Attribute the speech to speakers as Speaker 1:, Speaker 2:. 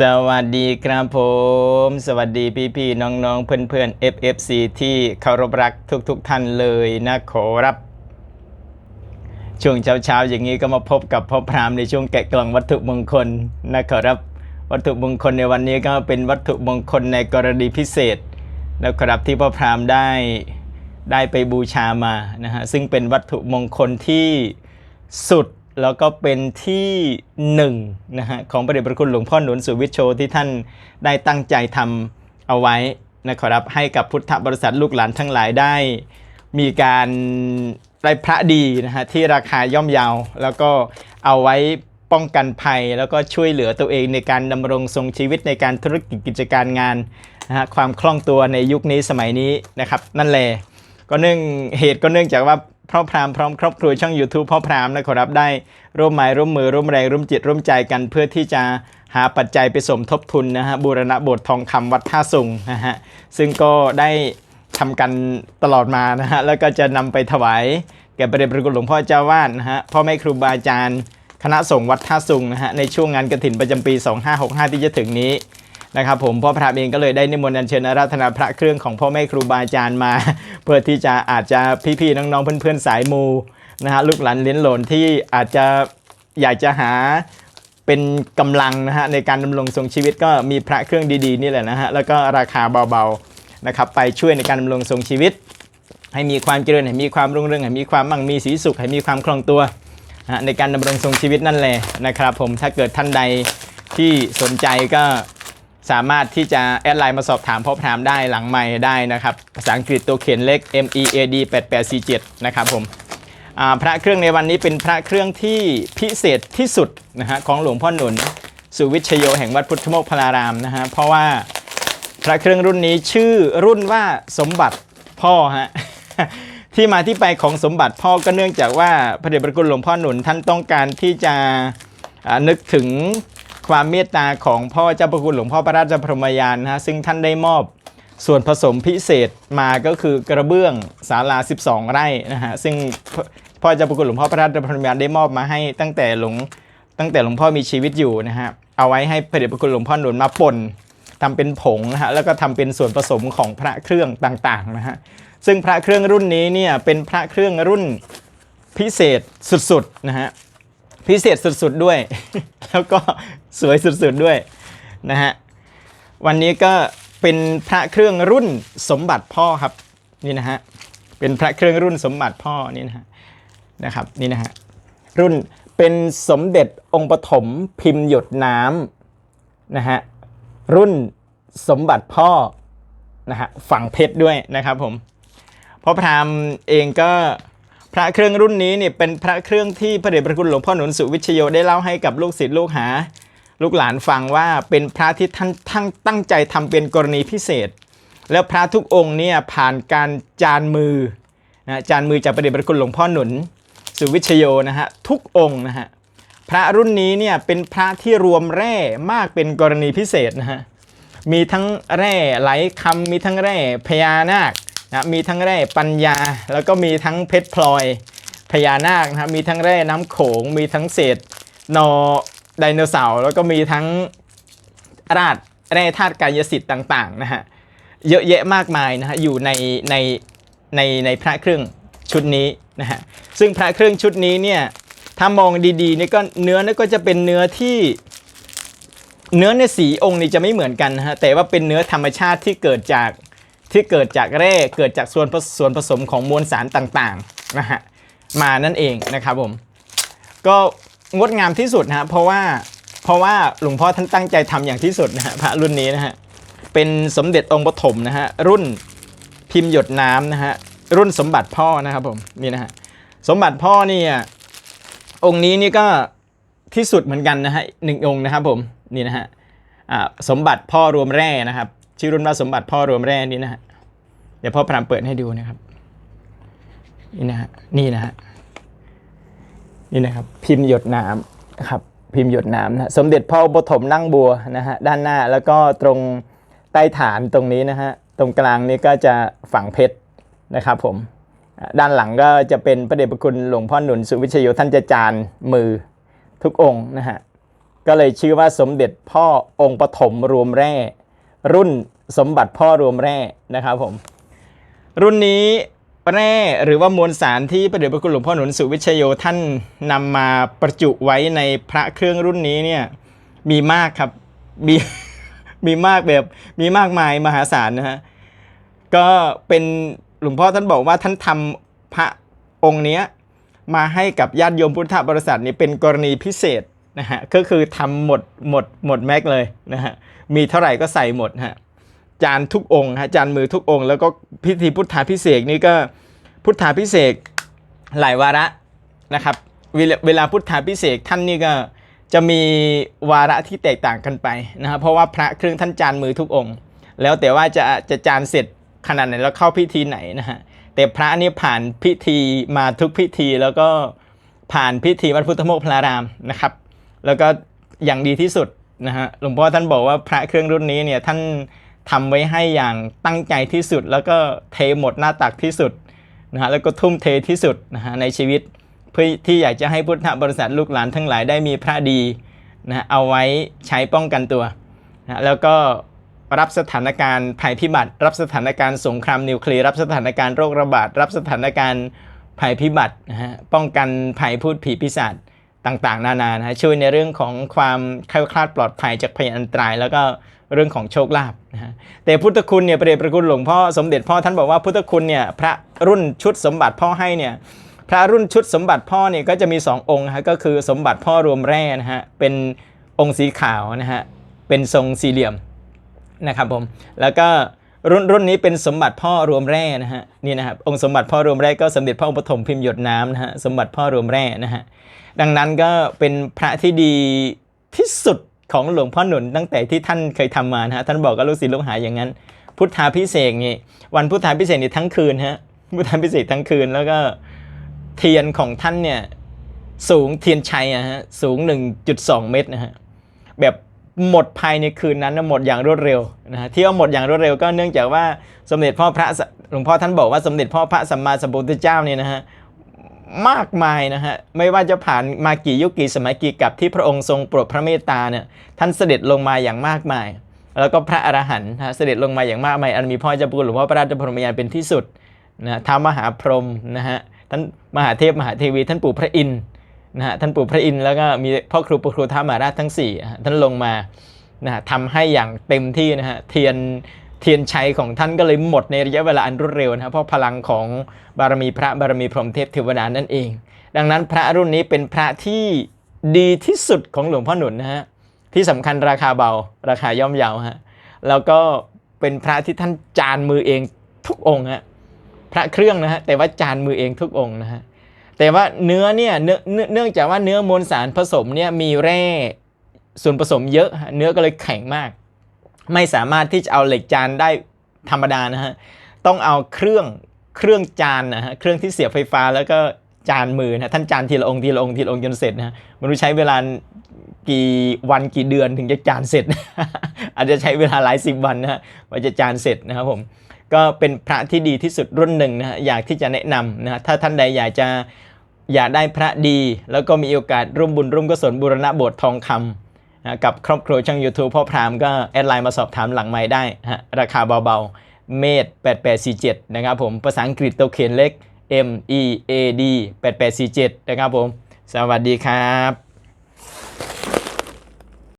Speaker 1: สวัสดีครับผม สวัสดีพี่พี่ๆน้องๆเพื่อนๆ FFC ที่เคารพรักทุกๆทท่านเลยนะขอรับ ช่วงเช้าๆอย่างนี้ก็มาพบกับพ่อพรามในช่วงแกะกล่องวัตถุมงคลนะขอรับ วัตถุมงคลในวันนี้ก็เป็นวัตถุมงคลในกรณีพิเศษนะครับที่พ่อพรามได้ได้ไปบูชามานะฮะซึ่งเป็นวัตถุมงคลที่สุด แล้วก็เป็นที่หนึ่งนะฮะของพระเดชพระคุณหลวงพ่อหนุนสุวิชโชที่ท่านได้ตั้งใจทำเอาไว้นะครับให้กับพุทธบริษัทลูกหลานทั้งหลายได้ มีการได้พระดีนะฮะที่ราคาย่อมเยาวแล้วก็เอาไว้ป้องกันภัย แล้วก็ช่วยเหลือตัวเองในการดำรงทรงชีวิตในการธุรกิจกิจการงานนะฮะความคล่องตัวในยุคนี้สมัยนี้นะครับ นั่นแหละก็เนื่องเหตุก็เนื่องจากว่า พ่อพรามพร้อมครอบครัวช่อง YouTube พ่อพรามนะครับได้ร่วมไม้ร่วมมือร่วมแรงร่วมจิตร่วมใจกันเพื่อที่จะหาปัจจัยไปสมทบทุนนะฮะบูรณะโบสถ์ทองคำวัดท่าสุงนะฮะซึ่งก็ได้ทำกันตลอดมานะฮะแล้วก็จะนำไปถวายแก่ประเดชพระคุณหลวงพ่อเจ้าวาดนะฮะพ่อแม่ครูบาอาจารย์ คณะสงฆ์วัดท่าสุงนะฮะในช่วงงานกระถินประจำปี 2565 ที่จะถึงนี้ นะครับผมพ่อพระเองก็เลยได้นิมนต์อัญเชิญอาราธนาพระเครื่องของพ่อแม่ครูบาอาจารย์มา เพื่อที่จะอาจจะพี่ๆน้องๆเพื่อนๆสายมูนะฮะลูกหลานเลี้ยนหลนที่อาจจะอยากจะหาเป็นกำลังนะฮะในการดำรงทรงชีวิตก็มีพระเครื่องดีๆนี่แหละนะฮะแล้วก็ราคาเบาๆนะครับไปช่วยในการดำรงทรงชีวิต ให้มีความเจริญให้มีความรุ่งเรืองให้มีความมั่งมีสีสุขให้มีความคล่องตัวนะฮะในการดำรงทรงชีวิตนั่นแหละนะครับผมถ้าเกิดท่านใดที่สนใจก็ สามารถที่จะแอดไลน์มาสอบถามพ่อพรามได้หลังไมค์ได้นะครับภาษาอังกฤษตัวเขียนเล็ก M E A D 8847นะครับผมพระเครื่องในวันนี้เป็นพระเครื่องที่พิเศษที่สุดนะฮะของหลวงพ่อหนุน สุวิชโยแห่งวัดพุทธโมกพลารามนะฮะเพราะว่าพระเครื่องรุ่นนี้ชื่อรุ่นว่าสมบัติพ่อฮะที่มาที่ไปของสมบัติพ่อก็เนื่องจากว่าพระเดชพระคุณหลวงพ่อหนุนท่านต้องการที่จะนึกถึง ความเมตตาของพ่อเจ้าพระคุณหลวงพ่อพระราชพรหมยานนะฮะซึ่งท่านได้มอบส่วนผสมพิเศษมาก็คือกระเบื้องศาลา 12 ไร่นะฮะซึ่งพ่อเจ้าประคุณหลวงพ่อพระราชพรหมยานได้มอบมาให้ตั้งแต่หลวงตั้งแต่หลวงพ่อมีชีวิตอยู่นะฮะเอาไว้ให้พระเดชพระคุณหลวงพ่อหนุนมาป่นทำเป็นผงนะฮะแล้วก็ทำเป็นส่วนผสมของพระเครื่องต่างๆนะฮะซึ่งพระเครื่องรุ่นนี้เนี่ยเป็นพระเครื่องรุ่นพิเศษสุดๆนะฮะ พิเศษสุดๆด้วย แล้วก็สวยสุดๆด้วยนะฮะวันนี้ก็เป็นพระเครื่องรุ่นสมบัติพ่อครับนี่นะฮะเป็นพระเครื่องรุ่นสมบัติพ่อนี่นะฮะนะครับนี่นะฮะรุ่นเป็นสมเด็จองค์ปฐมพิมพ์หยดน้ำนะฮะรุ่นสมบัติพ่อนะฮะฝั่งเพชรด้วยนะครับผมพ่อพรามเองก็ พระเครื่องรุ่นนี้เนี่ยเป็นพระเครื่องที่พระเดชพระคุณหลวงพ่อหนุนสุวิชโยได้เล่าให้กับลูกศิษย์ลูกหา ลูกหลานฟังว่าเป็นพระที่ท่านทั้งตั้งใจทำเป็นกรณีพิเศษ แล้วพระทุกองค์เนี่ยผ่านการจานมือนะจานมือจากประเดชพระคุณหลวงพ่อหนุนสุวิชโยนะฮะทุกองค์นะฮะพระรุ่นนี้เนี่ยเป็นพระที่รวมแร่มากเป็นกรณีพิเศษนะฮะมีทั้งแร่ไหลคำมีทั้งแร่พญานาค นะมีทั้งแร่ปัญญา แล้วก็มีทั้งเพชรพลอยพญานาคนะฮะมีทั้งแร่น้ำโขง มีทั้งเศษนอไดโนเสาร์แล้วก็มีทั้งราดแร่ธาตุกายสิทธิ์ต่างๆนะฮะเยอะแยะมากมายนะฮะอยู่ในในในในพระเครื่องชุดนี้นะฮะซึ่งพระเครื่องชุดนี้เนี่ยถ้ามองดีๆนี่ก็เนื้อนี่ก็จะเป็นเนื้อที่เนื้อในสีองค์นี้จะไม่เหมือนกันนะฮะแต่ว่าเป็นเนื้อธรรมชาติที่เกิดจาก ที่เกิดจากแร่เกิดจากส่วนผส่วนผสมของมวลสารต่างๆนะฮะมานั่นเองนะครับผม ก็งดงามที่สุดนะฮะเพราะว่าเพราะว่าหลวงพ่อท่านตั้งใจทำอย่างที่สุดนะฮะพระรุ่นนี้นะฮะเป็นสมเด็จองค์ปฐมนะฮะรุ่นพิมพ์หยดน้ำนะฮะรุ่นสมบัติพ่อนะครับผมนี่นะฮะสมบัติพ่อเนี่ยองค์นี้นี่ก็ที่สุดเหมือนกันนะฮะหนึ่งองค์นะครับผมนี่นะฮะสมบัติพ่อรวมแร่นะครับ ชื่อรุ่นว่าสมบัติพ่อรวมแร่นี่นะฮะเดี๋ยวพ่อพรามเปิดให้ดูนะครับ นี่นะฮะนี่นะฮะนี่นะครับ พิมพ์หยดน้ำนะครับ พิมพ์หยดน้ำนะสมเด็จพ่อปฐมนั่งบัวนะฮะด้านหน้าแล้วก็ตรงใต้ฐานตรงนี้นะฮะตรงกลางนี้ก็จะฝังเพชรนะครับผมด้านหลังก็จะเป็นพระเดชพระคุณหลวงพ่อหนุนสุวิชโยท่านจะจานมือทุกองค์นะฮะก็เลยชื่อว่าสมเด็จพ่อองค์ปฐมรวมแร่รุ่น สมบัติพ่อรวมแร่นะครับผม รุ่นนี้แร่หรือว่ามวลสารที่พระเดชพระคุณหลวงพ่อหนุนสุวิชโยท่านนำมาประจุไว้ในพระเครื่องรุ่นนี้เนี่ยมีมากครับมีมีมากแบบมีมากมายมหาศาลนะฮะก็เป็นหลวงพ่อท่านบอกว่าท่านทำพระองค์เนี้ยมาให้กับญาติโยมพุทธบริษัทนี่เป็นกรณีพิเศษนะฮะก็คือทำหมดหมดหมดแม็กเลยนะฮะมีเท่าไหร่ก็ใส่หมดฮะ จานทุกองค์ฮะจานมือทุกองค์ แล้วก็พิธีพุทธาพิเศษนี่ก็พุทธาพิเศษหลายวาระนะครับเวลาพุทธาพิเศษท่านนี่ก็จะมีวาระที่แตกต่างกันไปนะครับเพราะว่าพระเครื่องท่านจานมือทุกองค์ แล้วแต่ว่าจะจะจานเสร็จขนาดไหนแล้วเข้าพิธีไหนนะฮะแต่พระนี่ผ่านพิธีมาทุกพิธีแล้วก็ผ่านพิธีวัดพุทธโมกพระรามนะครับ แล้วก็อย่างดีที่สุดนะฮะหลวงพ่อท่านบอกว่าพระเครื่องรุ่นนี้เนี่ยท่าน ทำไว้ให้อย่างตั้งใจที่สุด แล้วก็เทหมดหน้าตักที่สุดนะฮะแล้วก็ทุ่มเทที่สุดนะฮะในชีวิต เพื่อที่อยากจะให้พุทธบริษัทลูกหลานทั้งหลายได้มีพระดีนะฮะเอาไว้ใช้ป้องกันตัวนะแล้วก็รับสถานการณ์ภัยพิบัติ รับสถานการณ์สงครามนิวเคลียร์รับสถานการณ์โรคระบาด รับสถานการณ์ภัยพิบัตินะฮะป้องกันภัยพูดผีปีศาจ ต่างๆ นานานะฮะช่วยในเรื่องของความคล้วคลาดปลอดภัยจากภัยอันตราย แล้วก็เรื่องของโชคลาภนะฮะแต่พุทธคุณเนี่ยประเดชพระคุณหลวงพ่อสมเด็จพ่อท่านบอกว่าพุทธคุณเนี่ยพระรุ่นชุดสมบัติพ่อให้เนี่ยพระรุ่นชุดสมบัติพ่อเนี่ยก็จะมี 2 องค์นะฮะก็คือสมบัติพ่อรวมแร่นะฮะเป็นองค์สีขาวนะฮะเป็นทรงสี่เหลี่ยมนะครับผมแล้วก็ รุ่นรุ่นนี้เป็นสมบัติพ่อรวมแร่นะฮะนี่นะครับองค์สมบัติพ่อรวมแร่ก็สมเด็จพระองค์ปฐมพิมพ์หยดน้ำนะฮะสมบัติพ่อรวมแร่นะฮะดังนั้นก็เป็นพระที่ดีที่สุดของหลวงพ่อหนุนตั้งแต่ที่ท่านเคยทำมานะฮะท่านบอกกับลูกศิษย์ลูกหาอย่างนั้น พุทธาพิเศษนี่วันพุทธาพิเศษนี่ทั้งคืนฮะพุทธาพิเศษทั้งคืนแล้วก็เทียนของท่านเนี่ยสูงเทียนชัยอะฮะสูง 1.2 เมตรนะฮะแบบ หมดภายในคืนนั้นหมดอย่างรวดเร็วนะฮะที่ว่าหมดอย่างรวดเร็วก็เนื่องจากว่าสมเด็จพ่อพระหลวงพ่อท่านบอกว่าสมเด็จพ่อพระสัมมาสัมพุทธเจ้าเนี่ยนะฮะมากมายนะฮะไม่ว่าจะผ่านมากี่ยุคกี่สมัยกี่กับที่พระองค์ทรงโปรดพระเมตตาเนี่ยท่านเสด็จลงมาอย่างมากมาย แล้วก็พระอรหันต์นะเสด็จลงมาอย่างมากมายอันมีพ่อเจ้าพระคุณหลวงพ่อพระราชพรมยานเป็นที่สุดนะท้ามหาพรหมนะฮะท่านมหาเทพมหาเทวีท่านปู่พระอินทร์ นะฮะท่านปู่พระอินทร์แล้วก็มีพ่อครูปู่ครูท้ามหาราชทั้ง4อ่ท่านลงมานะฮะทำให้อย่างเต็มที่นะฮะเทียนเทียนชัยของท่านก็เลยหมดในระยะเวลาอันรวดเร็วนะฮะเพราะพลังของบารมีพระบารมีพรหมเทพเทวดานั่นเอง ดังนั้นพระรุ่นนี้เป็นพระที่ดีที่สุดของหลวงพ่อหนุนนะฮะที่สำคัญราคาเบาราคาย่อมเยาฮะแล้วก็เป็นพระที่ท่านจานมือเองทุกองค์ฮะพระเครื่องนะฮะแต่ว่าจานมือเองทุกองค์นะฮะ แต่ว่าเนื้อเนี่ยเนื่องเนื่องจากว่าเนื้อมวลสารผสมเนี่ยมีแร่ส่วนผสมเยอะ เนื้อก็เลยแข็งมาก ไม่สามารถที่จะเอาเหล็กจานได้ธรรมดานะฮะต้องเอาเครื่องเครื่องจานนะฮะเครื่องที่เสียบไฟฟ้าแล้วก็จานมือนะท่านจานทีละองค์ทีละองค์ทีละองค์จนเสร็จนะฮะมันใช้เวลากี่วันกี่เดือนถึงจะจานเสร็จ อาจจะใช้เวลาหลายสิบวันนะฮะกว่าจะจานเสร็จนะครับผม ก็เป็นพระที่ดีที่สุดรุ่นหนึ่งนะฮะอยากที่จะแนะนำนะฮะถ้าท่านใดอยากจะอยากได้พระดี แล้วก็มีโอกาสร่วมบุญร่วมกุศลบูรณะโบสถ์ทองคำนะกับครอบครัวช่าง YouTube พ่อพรามก็แอดไลน์มาสอบถามหลังไม้ได้ฮะราคาเบาๆเมตร8847 นะครับผมภาษาอังกฤษตัวเขียนเล็ก M E A D 8847 นะครับผม สวัสดีครับ